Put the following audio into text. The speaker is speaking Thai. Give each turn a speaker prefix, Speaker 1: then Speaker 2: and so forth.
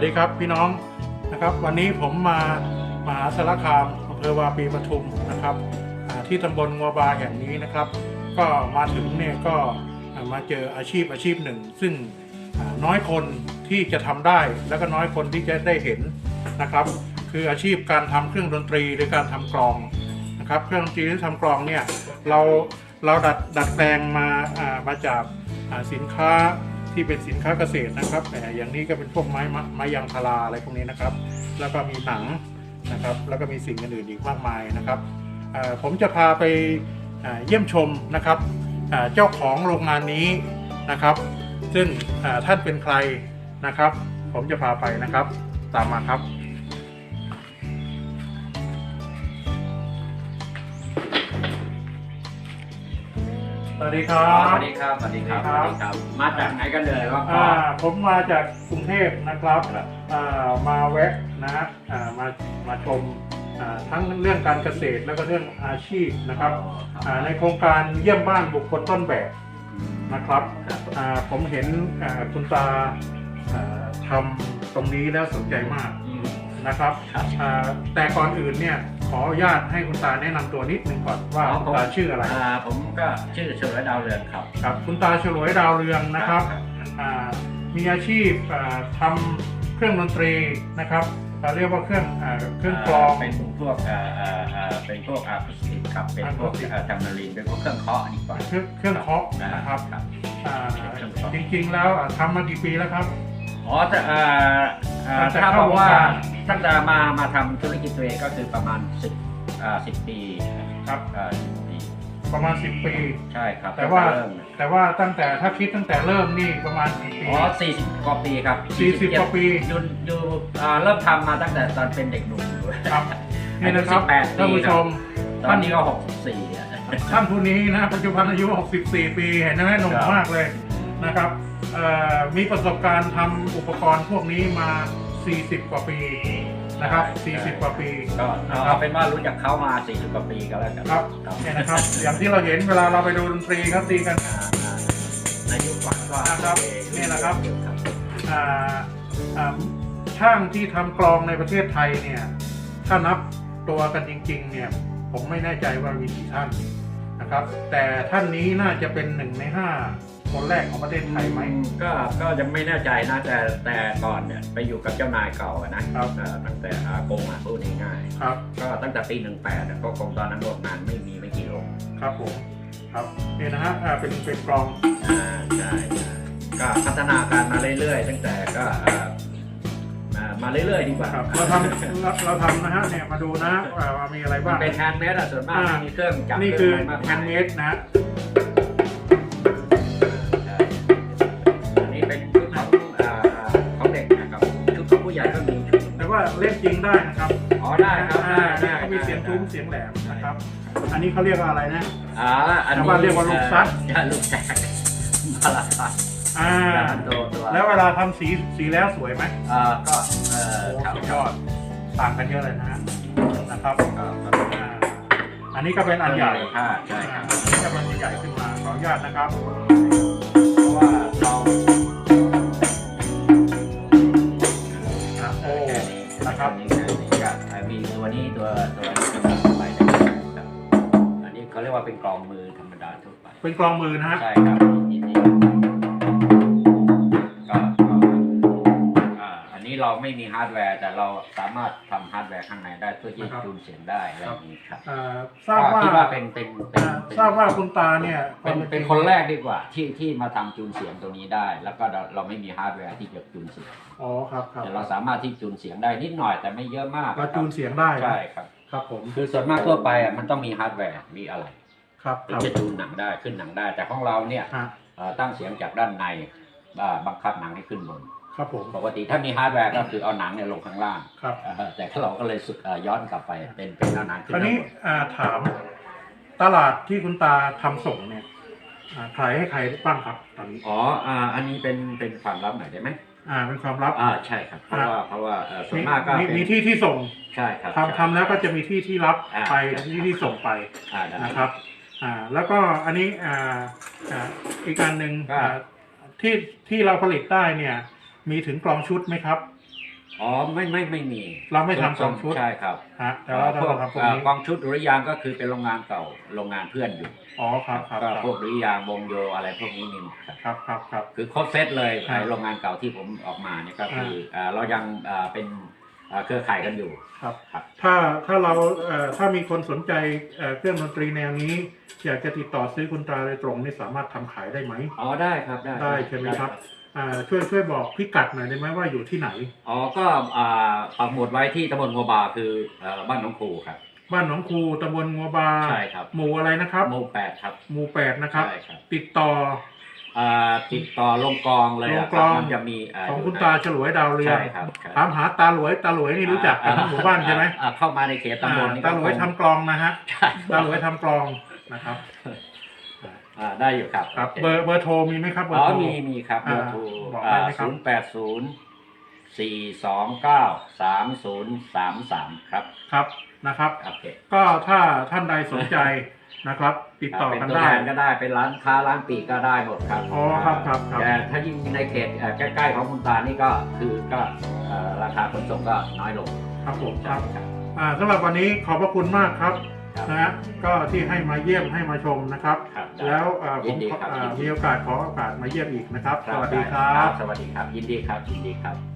Speaker 1: วัสดีครับพี่น้องนะครับ วันนี้ผมมามหาสารคามอำเภอวาปีปทุมนะครับที่ตำบลงัวบาแห่งนี้นะครับ ก็มาถึงเนี่ยก็มาเจออาชีพอาชีพหนึ่ง ซึ่งน้อยคนที่จะทำได้แล้วก็น้อยคนที่จะได้เห็นนะครับ คืออาชีพการทำเครื่องดนตรีหรือการทำกลองนะครับ เครื่องดนตรีที่ทำกลองเนี่ยเราเราดัดดัดแปลงมามาจากสินค้า ที่เป็นสินค้าเกษตรนะครับแต่อย่างนี้ก็เป็นพวกไม้มะไม้ยางพาราอะไรพวกนี้นะครับ แล้วก็มีหนังนะครับ แล้วก็มีสิ่งอื่นๆอีกมากมายนะครับผมจะพาไปเยี่ยมชมนะครับเจ้าของโรงงานนี้นะครับ ซึ่งท่านเป็นใครนะครับ ผมจะพาไปนะครับ ตามมาครับ วัสดีครั
Speaker 2: อ๋อส
Speaker 1: บ
Speaker 2: วัสดีครับ สวัสดีครับ
Speaker 1: ส
Speaker 2: ส
Speaker 1: วั
Speaker 2: วั
Speaker 1: ส
Speaker 2: ส
Speaker 1: ดี
Speaker 2: ดี
Speaker 1: ค
Speaker 2: ค
Speaker 1: รั
Speaker 2: รับบมาจากไหนกันเลยว่า
Speaker 1: อ่าผมมาจากกรุงเทพนะครับอ่ามาแวะนะอ่ามามาชมอ่าทั้งเรื่องการเกษตรแล้วก็เรื่องอาชีพนะครับอ่าในโครงการเยี่ยมบ้านบุคคลต้นแบบนะครับอ่าผมเห็นอ่าคุณตาอ่าทำตรงนี้แล้วสนใจมากนะครับอ่าแต่ก่อนอื่นเนี่ย ขออนุญาตให้คุณตาแนะนำตัวนิดนึงก่อนว่าคุณตาชื่ออะไร
Speaker 2: อ่าผมก็ชื่อเฉลิมดาวเรืองครับ
Speaker 1: ครับคุณตาฉลวยดาวเรืองนะครับอ่ามีอาชีพอ่าทำเครื่องดนตรีนะครับเราเรียกว่าเครื่องอาเครื่องกลอง
Speaker 2: เป็นพวกอ่าอ่าอ่าเป็นพวกอะคูสติกครับ เป็นพวก
Speaker 1: acoustic
Speaker 2: อ่าจัมมารีนเป็นพวกเครื่องเคาะดีกว่า
Speaker 1: เครื่องเครื่องเคาะนะครับ
Speaker 2: ครับ
Speaker 1: อ่า
Speaker 2: เครื่องเคาะ
Speaker 1: จริงๆแล้วอ่าทำมากี่ปีแล้วครับ
Speaker 2: อ๋อแต่อ่า อ่า
Speaker 1: ตั้งแต่
Speaker 2: ถ้า
Speaker 1: เข้า
Speaker 2: บอกว่า
Speaker 1: วงการ
Speaker 2: ตั้งแต่มามาทำธุรกิจตัวเองก็คือประมาณสิบอ่าสิบปี
Speaker 1: ครับ
Speaker 2: อ่า10ปี
Speaker 1: ประมาณ 10 ปี
Speaker 2: ใช่ครับ
Speaker 1: แต่ว่า
Speaker 2: งเริ่ม
Speaker 1: แต่ว่าตั้งแต่ถ้าคิดตั้งแต่เริ่มนี่ประมาณกี่ปี
Speaker 2: อ๋อสี่สิบกว่าปีครับ
Speaker 1: 40กว่าปี
Speaker 2: อยู่อยู่อ่าเริ่มทำมาตั้งแต่ตอนเป็นเด็กหนุ่มอยู่
Speaker 1: ครับนี่นะครับ
Speaker 2: อายุ18
Speaker 1: ท่านผู้ชม
Speaker 2: ตอนนี้ก็หกสิบสี่อะ
Speaker 1: ท่านผู้นี้นะปัจจุบันอายุ 64 ปีเห็นไหมหนุ่ม
Speaker 2: ครับ
Speaker 1: มากเลยนะครับเอ่อมีประสบการณ์ทำอุปกรณ์พวกนี้มา 40 กว่าปีนะครับ 40 กว่าปี
Speaker 2: ก็
Speaker 1: นะครั
Speaker 2: เอา
Speaker 1: บ
Speaker 2: เป็นว่ารู้จักเขามา 40 กว่าปีก็แล้วกัน
Speaker 1: ครับ
Speaker 2: ครับ
Speaker 1: เนี่ยนะครับ อย่างที่เราเห็นเวลาเราไปดูดนตรีครับตีกัน
Speaker 2: อ่าอ่าในยุคก่อนก็
Speaker 1: นะครับนี่แหละครับ
Speaker 2: ครับ
Speaker 1: อ่าอ่าช่างที่ทำกลองในประเทศไทยเนี่ยถ้านับตัวกันจริงๆเนี่ยผมไม่แน่ใจว่ามีกี่ท่านนะครับ แต่ท่านนี้น่าจะเป็นหนึ่งในห้า คนแรกของประเทศไทยไหม
Speaker 2: ก็ก็ยังไม่แน่ใจนะแต่แต่ก่อนเนี่ยไปอยู่กับเจ้านายเก่าอะนะครับเอ่อตั้งแต่อากงอะพูดง่าย
Speaker 1: ครับ
Speaker 2: ๆก็ตั้งแต่ปี18อะก็คงตอนนั้นโรงงานไม่มีไม่กี่โรง
Speaker 1: ครับผม ครับเนี่ยนะฮะอ่าเป็นเป็นกลอง
Speaker 2: อ่าใช่ใช่ก็พัฒนาการมาเรื่อยๆ ตั้งแต่ก็เอ่อมามาเรื่อยๆดีกว่า
Speaker 1: ครับ เราทำเราเราทำนะฮะ เนี่ย มาดูนะอ่าว่ามีอะไร
Speaker 2: มั
Speaker 1: บ้านง
Speaker 2: เป็นแฮนด์เมดอะส่วนมาก
Speaker 1: อ่า
Speaker 2: ไม่มีเครื่องจักร
Speaker 1: นี่คือ
Speaker 2: เครื่งะไรมาก
Speaker 1: แฮ
Speaker 2: มาย
Speaker 1: นด์เมดนะฮะ
Speaker 2: เล่
Speaker 1: นจริงได้นะครับ
Speaker 2: อ๋อได้ครับ
Speaker 1: อ่า
Speaker 2: ได้
Speaker 1: เนี่ย
Speaker 2: ได้
Speaker 1: เขามีเสียงทุ้ม
Speaker 2: ได้
Speaker 1: เสียงแหลมนะครับ อันนี้เขาเรียกว่าอะไรนะ
Speaker 2: อ่าอัน
Speaker 1: ชาว
Speaker 2: นี้
Speaker 1: บ้านเรียกว่าลูกซัด
Speaker 2: เอ่อลูกแตกมาละครับ
Speaker 1: อ่า
Speaker 2: ตัวตัว
Speaker 1: แล้วเวลาทำสีสีแล้วสวยไหม
Speaker 2: เอ่อก็เอ่อ
Speaker 1: โอ้
Speaker 2: ครับ
Speaker 1: สุดยอดต่างกันเยอะเลยนะฮะนะครับ
Speaker 2: ก็ก็
Speaker 1: อ่าอันนี้ก็เป็นอันใหญ่
Speaker 2: อ่าใช่ค
Speaker 1: อ่า
Speaker 2: รับ
Speaker 1: อันนี้ก็เป็นอันใหญ่ขึ้นมาขออนุญาตนะครับ
Speaker 2: เขาเรียกว่าเป็นกลองมือธรรมดาทั่วไป
Speaker 1: เป็นกลองมือนะฮะ
Speaker 2: ใช่ครับนี่นี่ก็ก็อ่าอันนี้เราไม่มีฮาร์ดแวร์ แต่เราสามารถทำฮาร์ดแวร์ข้างในได้เพื่อที่จะจูนเสียงได้อะไรอย่างนี้ครับ
Speaker 1: อ่าทราบว่า
Speaker 2: ก็คิดว่าเป็นเป็นเป็น
Speaker 1: อ่า
Speaker 2: เป็น
Speaker 1: ทราบว่าคุณตาเนี่ย
Speaker 2: เป็นเป็นคนแรกดีกว่า ที่ที่มาทำจูนเสียงตัวนี้ได้ แล้วก็เราเราไม่มีฮาร์ดแวร์ที่จะจูนเสียง
Speaker 1: อ๋อครับครับ
Speaker 2: แต่เราสามารถที่จูนเสียงได้นิดหน่อยแต่ไม่เยอะมาก
Speaker 1: เราจูนเสียงได้นะ
Speaker 2: ใช่ครับ
Speaker 1: ครับผม
Speaker 2: คือส่วนมากทั่วไปอะมันต้องมีฮาร์ดแวร์มีอะไร
Speaker 1: ครับ
Speaker 2: ถึ
Speaker 1: ค
Speaker 2: ง
Speaker 1: รับ
Speaker 2: จะจูนหนังได้ขึ้นหนังได้ แต่ของเราเนี่ย
Speaker 1: ฮะ
Speaker 2: เอ่อตั้งเสียงจากด้านในว่าบังคับหนังให้ขึ้นบน
Speaker 1: ครับผม
Speaker 2: ปกติถ้ามีฮาร์ดแวร์ก็คือเอาหนังเนี่ยลงข้างล่าง
Speaker 1: ครับ
Speaker 2: เอ่อแต่เราก็เลยสุดเอ่อย้อนกลับไปเป็นเป็นเอาหนังขึ้น
Speaker 1: คราว
Speaker 2: ข้าง
Speaker 1: นี้
Speaker 2: บน
Speaker 1: อ่าถามตลาดที่คุณตาทำส่งเนี่ยอ่าขายให้ใครบ้างครับตอนนี้
Speaker 2: อ๋ออ่าอันนี้เป็นเป็นความลับหน่อยได้ไหม
Speaker 1: อ่าเป็นความลับ
Speaker 2: อ่าใช่ครับ เพราะว่าเพราะว่าเอ่อส่วน
Speaker 1: มี
Speaker 2: มากก็
Speaker 1: มี
Speaker 2: เป็น
Speaker 1: มีที่ที่ส่ง
Speaker 2: ใช่ครับ
Speaker 1: ทำทำแล้วก็จะมีที่ที่รับ
Speaker 2: อ่า
Speaker 1: ไปที่ที่ส่งไป
Speaker 2: อ่าได้
Speaker 1: นะครับ อ่าแล้วก็อันนี้อ่าอ่าอีกการหนึ่ง
Speaker 2: ครับ
Speaker 1: อ่าที่ที่เราผลิตได้เนี่ย มีถึงกลองชุดไหมครับ
Speaker 2: อ๋อไม่ไม่ไม่มี
Speaker 1: เราไม่ทำสองชุด
Speaker 2: ใช่ครับ
Speaker 1: ฮะแต่ว่า
Speaker 2: พวก
Speaker 1: เราทำพวก
Speaker 2: เอ่อ
Speaker 1: นี้
Speaker 2: กองชุดหรือยางก็คือเป็นโรงงานเก่าโรงงานเพื่อนอยู่
Speaker 1: อ๋อครับครับ
Speaker 2: ก็
Speaker 1: ครับ
Speaker 2: พวกหรือยางวงโยอะไรพวกนี้มีหมดครับ
Speaker 1: ครับครับครับ
Speaker 2: คือครบเซตเลย
Speaker 1: ครับ
Speaker 2: ในโรงงานเก่าที่ผมออกมาเนี่ยก็คือ
Speaker 1: อ่า
Speaker 2: เอ่อเรายังเอ่อเป็นเอ่อเครือข่ายกันอยู่
Speaker 1: ครับ
Speaker 2: ครับ
Speaker 1: ถ้าถ้าเราเอ่อถ้ามีคนสนใจเอ่อเครื่องดนตรีแนวนี้ อยากจะติดต่อซื้อคุณตาโดยตรงนี่สามารถทำขายได้ไหม
Speaker 2: อ๋อได้ครับได้
Speaker 1: ได้ใช่ไหมครับ อ่าช่วยช่วยบอกพิกัดหน่อยได้ไหมว่าอยู่ที่ไหน
Speaker 2: อ๋อ ก็อ่าปักหมุดไว้ที่ตำบลงัวบาคือเอ่อบ้านหนองครูครับ
Speaker 1: บ้านหนองคูตำบลงัวบา
Speaker 2: ใช่ครับ
Speaker 1: หมู่อะไรนะครับ
Speaker 2: หมู่แปดครับ
Speaker 1: หมู่แปดนะครับ
Speaker 2: ใช่ครับ
Speaker 1: ติดต่อ
Speaker 2: อ่าติดต่อลงกองเลยอะ
Speaker 1: ลงกลอง
Speaker 2: มันจะมีา
Speaker 1: ของคุณตาฉลวยดาวเรือง
Speaker 2: ใช่ครับใช่
Speaker 1: ถามหาตาหลวยตาหลวยนี่รู้จักกันทั้งหมู่บ้านใช่ไหม
Speaker 2: อ่าเข้ามาในเขตตำบลนี่
Speaker 1: อ่าตาหลวย
Speaker 2: ก็คง
Speaker 1: ทำกลองนะฮะ
Speaker 2: ใช่
Speaker 1: ตาหลวยทำกลองนะครับ
Speaker 2: อ่าได้อยู่ครับ
Speaker 1: ครับ
Speaker 2: โค
Speaker 1: เบอร์เบอร์โทรมีไหมครับเบอ
Speaker 2: อ๋
Speaker 1: ร์
Speaker 2: อ
Speaker 1: โทร
Speaker 2: มีมีครับเบอร์โทร
Speaker 1: บอกได้ไหมครับ
Speaker 2: ศูนย์แปดศูนย์สี่สองเก้าสามศูนย์สามสามครับ
Speaker 1: ครับนะครับ
Speaker 2: โอเค
Speaker 1: ก็ถ้าท่านใดสนใจนะครับ ติดต่อ
Speaker 2: เป็น
Speaker 1: กัน
Speaker 2: ตัว
Speaker 1: ได้
Speaker 2: แทนก็ได้เป็นร้านค้าร้านปลีกก็ได้หมดครับ
Speaker 1: อ๋อครับครับครับ
Speaker 2: แต่ถ้ายิ่งในเขตเอ่อใกล้ๆของคุณตานี่ก็คือก็เอ่อราคาขนส่งก็น้อยลง
Speaker 1: ครับผมครับ
Speaker 2: ครับ
Speaker 1: อ่าสำหรับวันนี้ขอบพระคุณมากครับ
Speaker 2: ครับ
Speaker 1: นะฮะก็ที่ให้มาเยี่ยมให้มาชมนะครับ
Speaker 2: ครับได้
Speaker 1: แล้วอ่าผ
Speaker 2: ยิ
Speaker 1: ม
Speaker 2: นดีครับ
Speaker 1: อ่า
Speaker 2: ยินดี
Speaker 1: มีโอกาสขอโอกาสมาเยี่ยมอีกนะครับ
Speaker 2: ครั
Speaker 1: ส
Speaker 2: บ
Speaker 1: วัสดีครับ
Speaker 2: สวัสดีครับ ยินดีครับ ยินดีครับ